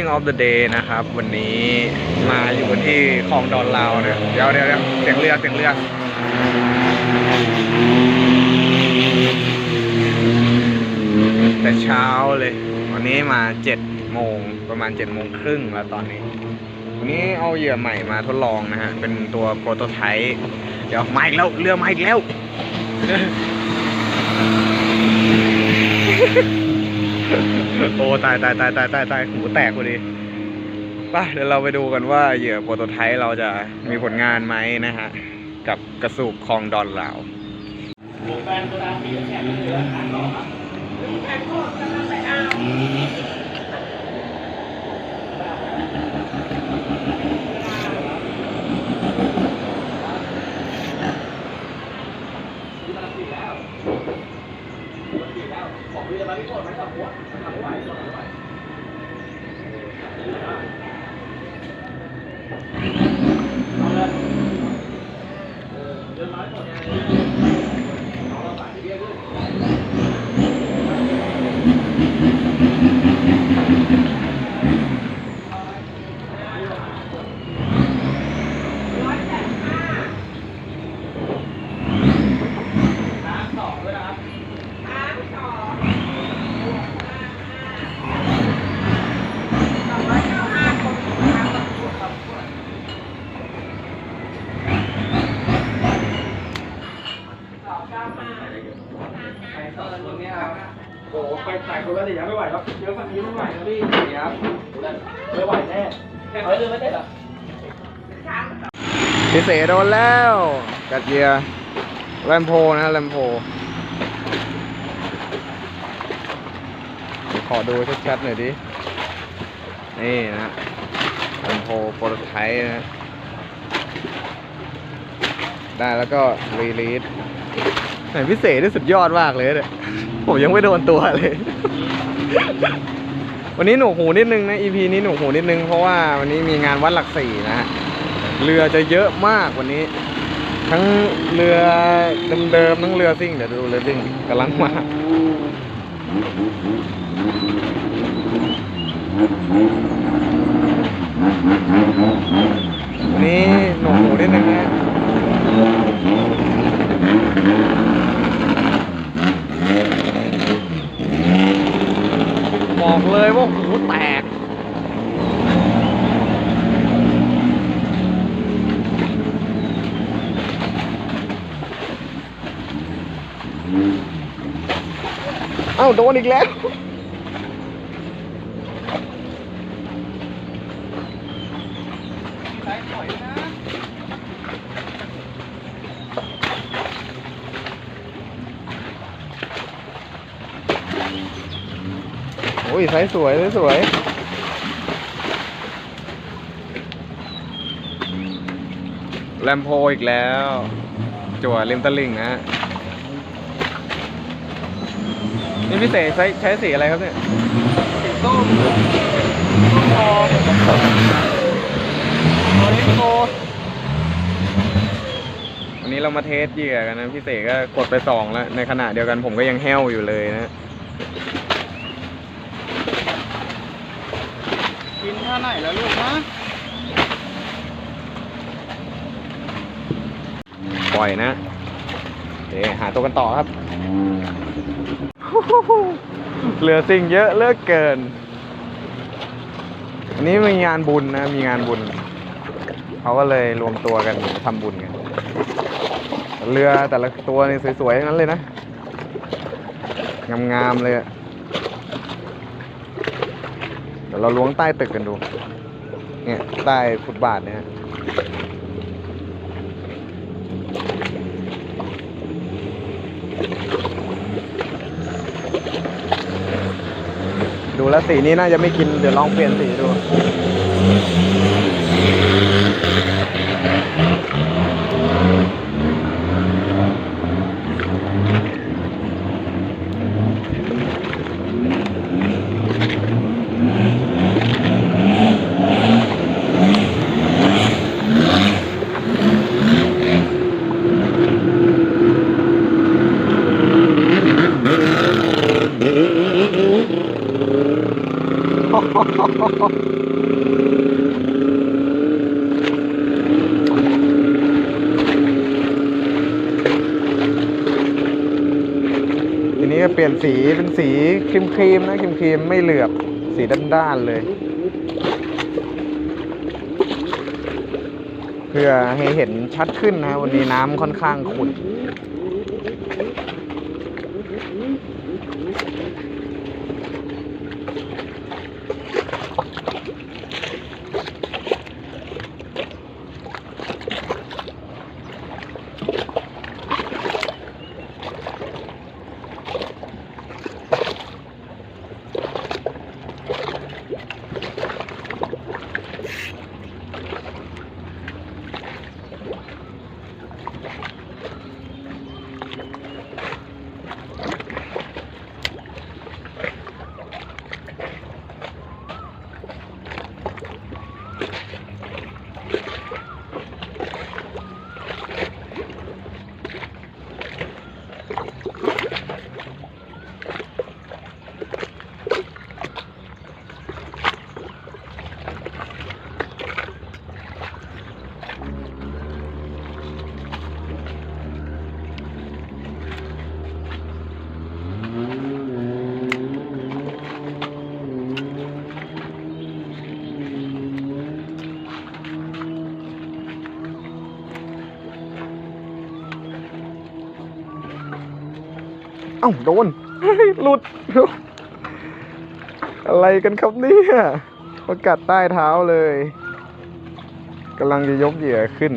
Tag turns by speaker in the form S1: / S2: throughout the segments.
S1: Fishing of the Day นะครับ วันนี้มาอยู่ที่คลองดอนลาวเนี่ยเดี๋ยวเดี๋ยวเสียวเสียงเรือเสียงเรือแต่เช้าเลย วันนี้มาเจ็ดโมงประมาณเจ็ดโมงครึ่งแล้วตอนนี้วันนี้เอาเหยื่อใหม่มาทดลองนะฮะ เป็นตัวโปรโตไทป์เดี๋ยวมาอีกแล้วเรือมาอีกแล้ว โอ้ตายตายตายตายตายตายหูแตกพอดีไปเดี๋ยวเราไปดูกันว่าเหยื่อโปรโตไทป์เราจะมีผลงานไหมนะฮะ กับกระสุกคลองดอนลาว
S2: โอ้โหไปถ่ายคนละเดี๋ยวไม่ไหวแล้วเยอะกว่านี้ไม่ไหวแล้วพี่เดี๋ยวไม่ไหวแน่แค่ เขาเดินไม่ได้หรอ
S1: พิเศษโดนแล้ว กัดเยื่อแลมโพนะแลมโพขอดูชัดๆหน่อยดิ นี่นะแลมโพโปรตไทป์นะ ได้แล้วก็รีลีสไหนพิเศษที่สุดยอดมากเลยเนี่ยผมยังไม่โดนตัวเลย วันนี้หนูหูนิดนึงนะ EP นี้หนูหูนิดนึงเพราะว่าวันนี้มีงานวัดหลักสี่นะฮะเรือจะเยอะมากวันนี้ ทั้งเรือเดิมๆทั้งเรือซิ่งเดี๋ยวดูเรือซิ่งกำลังมาวันนี้หนูหูนิดนึงนะ บอกเลยว่าหูแตก เอ้าโดนอีกแล้ว ยสวยสวยแลมโพอีกแล้ว จั่วริมตลิ่งนะฮะนี่พี่เสกใช้ใช้สีอะไรครับเนี่ย
S2: สีส้มส้มทองโอริโก
S1: วันนี้เรามาเทสเหยื่อกันนะพี่เสกก็กดไปสองแล้ว ในขณะเดียวกันผมก็ยังแห้วอยู่เลยนะ
S2: กินท่าไหนแล้วลูกนะ
S1: ปล่อยนะเดี๋ยวหาตัวกันต่อครับ เหลือสิ่งเยอะเหลือกเกิน อันนี้มีงานบุญนะ มีงานบุญ เขาก็เลยรวมตัวกันทำบุญกัน เรือแต่ละตัวนี่สวยๆทั้งนั้นเลยนะ งามๆเลยอะ เดี๋ยวเราล้วงใต้ตึกกันดู เนี่ยใต้ฟุตบาทเนี่ยฮะดูแล้วสีนี้น่าจะไม่กิน เดี๋ยวลองเปลี่ยนสีดู โทีนี้ก็เปลี่ยน สีเป็นสีครีมครีมๆนะครีมครีมๆไม่เหลือบสีด้านๆเลย เพื่อให้เห็นชัดขึ้นนะวันนี้น้ำค่อนข้างขุ่น เอ้าโดนหลุด อะไรกันครับเนี่ยประกัดใต้เท้าเลยกำลังจะยกเหยื่อขึ้น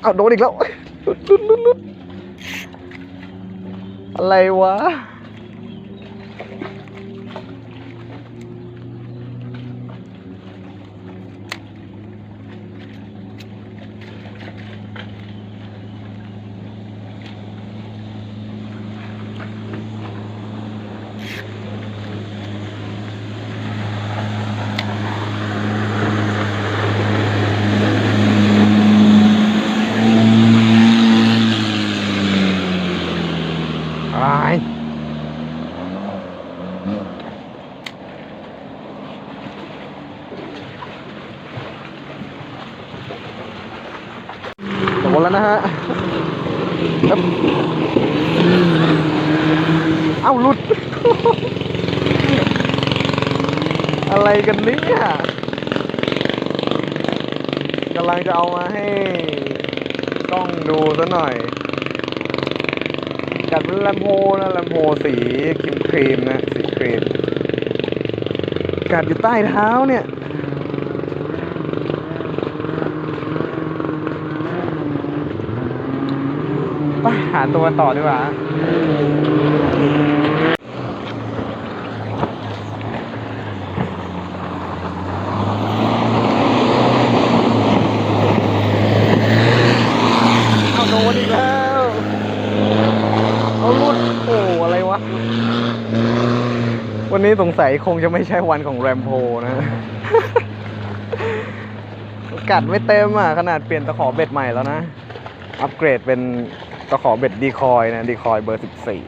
S1: เอาโดนอีกแล้วลุดลุดหลุดหลุดอะไรวะ แล้วนะฮะเอ้าหลุด อะไรกันเนี่ยกำลังจะเอามาให้กล้องดูซะหน่อยกัดเป็นลมโพนะแลมโพสีครีมครีมนะสีครีมกัดอยู่ใต้เท้าเนี่ย ไปหาตัวต่อดีกว่าเอาโดนอีกแล้วเอาหลุดโอ้อะไรวะวันนี้สงสัยคงจะไม่ใช่วันของแรมโพนะ กัดไม่เต็มอะ ขนาดเปลี่ยนตะขอเบ็ดใหม่แล้วนะ อัปเกรดเป็น ก็ขอเบ็ดดีคอยนะดีคอยเบอร์สิบสี่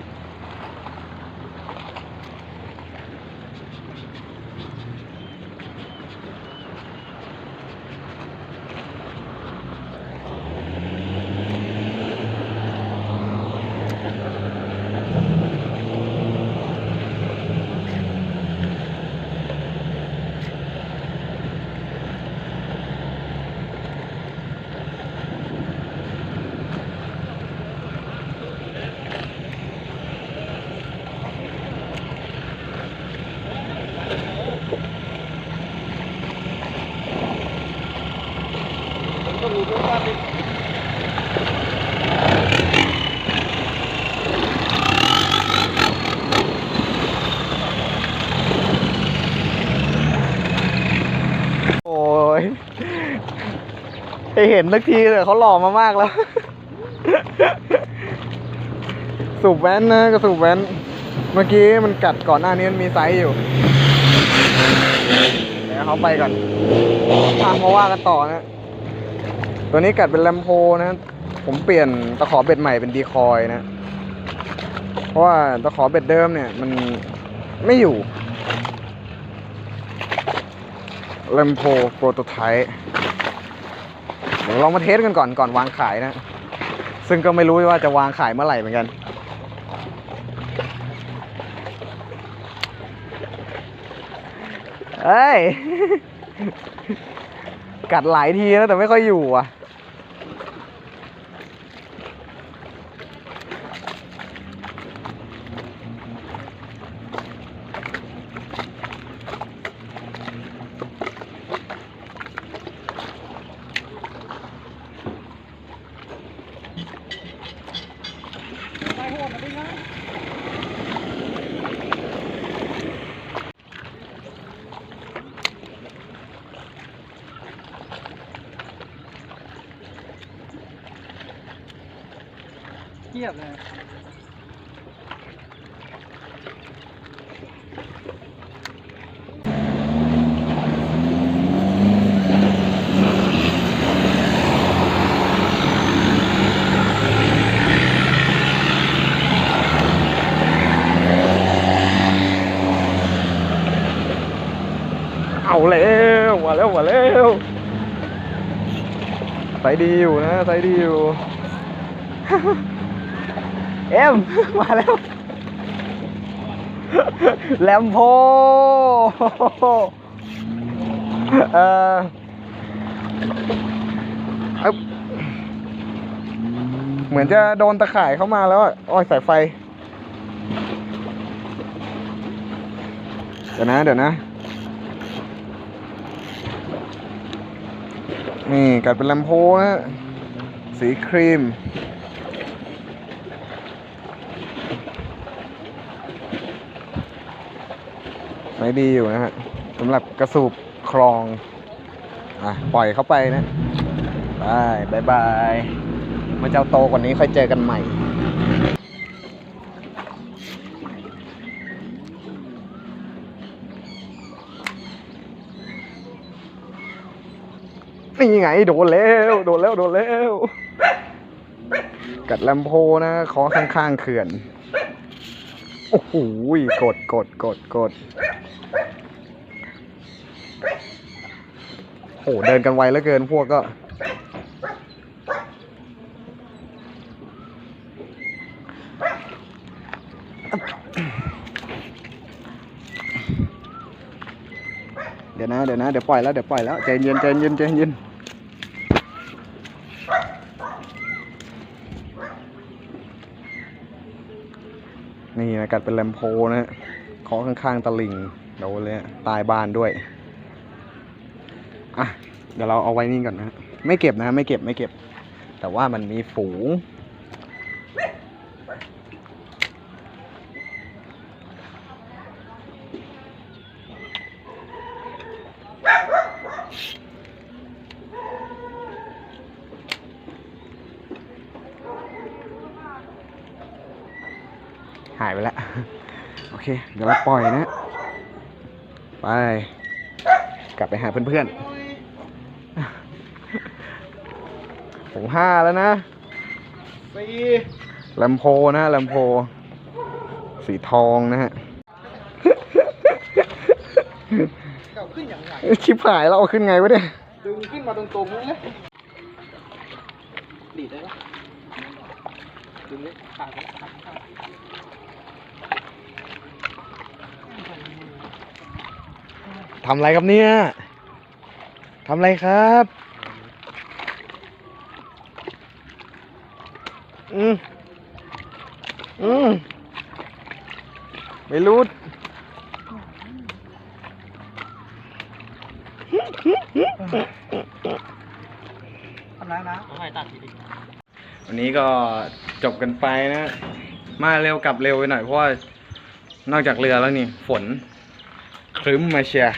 S1: ไปเห็นสักทีเลยเขาหล่อมามากแล้ว สูบแว้นนะก็สูบแว้น เมื่อกี้มันกัดก่อนหน้านี้มันมีไซส์อยู่เดี๋ยวเขาไปก่อนอะมาว่ากันต่อนะ ตัวนี้กัดเป็นแลมโพนะ ผมเปลี่ยนตะขอเบ็ดใหม่เป็นดีคอยนะ เพราะว่าตะขอเบ็ดเดิมเนี่ย มันไม่อยู่เลมโพโปรโตไทป์ เดี๋ยวลองมาเทสกันก่อนก่อนวางขายนะ ซึ่งก็ไม่รู้ว่าจะวางขายเมื่อไหร่เหมือนกันเอ้ย กัดหลายทีแล้วแต่ไม่ค่อยอยู่อะ
S2: เงียบเลย
S1: เอาแล้ว เอ็มมาแล้วแลมโพเอออึ๊บเหมือนจะโดนตะข่ายเข้ามาแล้วอะอ้อยสายไฟ เดี๋ยวนะ เดี๋ยวนะ นี่กัดเป็นแลมโพนะ สีครีม ไม่ดีอยู่นะฮะสำหรับกระสูบคลอง อะ ปล่อยเข้าไปนะบายบายบายมื่อเจ้าโตกว่านี้ค่อยเจอกันใหม่นี่ไงโดนแล้ว โดนแล้ว โดนแล้ว กัดแลมโพนะขอข้างๆเขื่อน โอ้โหกดกดกดกดโอ้เดินกันไวเหลือเกินพวกก็ เดี๋ยวนะเดี๋ยวนะเดี๋ยวปล่อยแล้วเดี๋ยวปล่อยแล้วใจเย็นใจเย็นใจเย็น นี่นะกัดเป็นแลมโพนะเขอข้างๆตะลิงโดนเลยตายบ้านด้วย อะ เดี๋ยวเราเอาไว้นี่ก่อนนะ ไม่เก็บนะ ไม่เก็บไม่เก็บ แต่ว่ามันมีฝูง หายไปแล้วโอเค เดี๋ยวเราปล่อยนะ ไป กลับไปหาเพื่อนๆผมห้าแล้วนะ
S2: สี่
S1: แลมโพนะแลมโพ สีทองนะฮะ
S2: เก่าขึ้นอย่างไร
S1: ชิบหายแล้วเอาขึ้นไงวะเนี่ย
S2: ดึงขึ้นมาตรงๆเลยนะดีดได้ปะดึงเลยขาดไปขาดขาด
S1: ทำอะไรครับเนี่ยทำอะไรครับ อืมอืมไม่รู้
S2: ทำไรนะเอาให้ตัดทีดิ
S1: วันนี้ก็จบกันไปนะ มาเร็วกลับเร็วไปหน่อยเพราะว่านอกจากเรือแล้วนี่ ฝนครึ้มมาเชียร์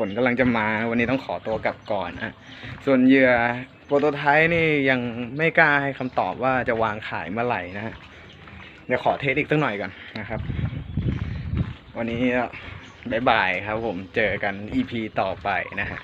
S1: ฝนกำลังจะมา วันนี้ต้องขอตัวกลับก่อนนะส่วนเหยื่อโปรโตไทป์นี่ยังไม่กล้าให้คำตอบว่าจะวางขายเมื่อไหร่นะฮะเดี๋ยวขอเทสอีกสักหน่อยก่อนนะครับ วันนี้บายบายครับผมเจอกัน EP ต่อไปนะฮะ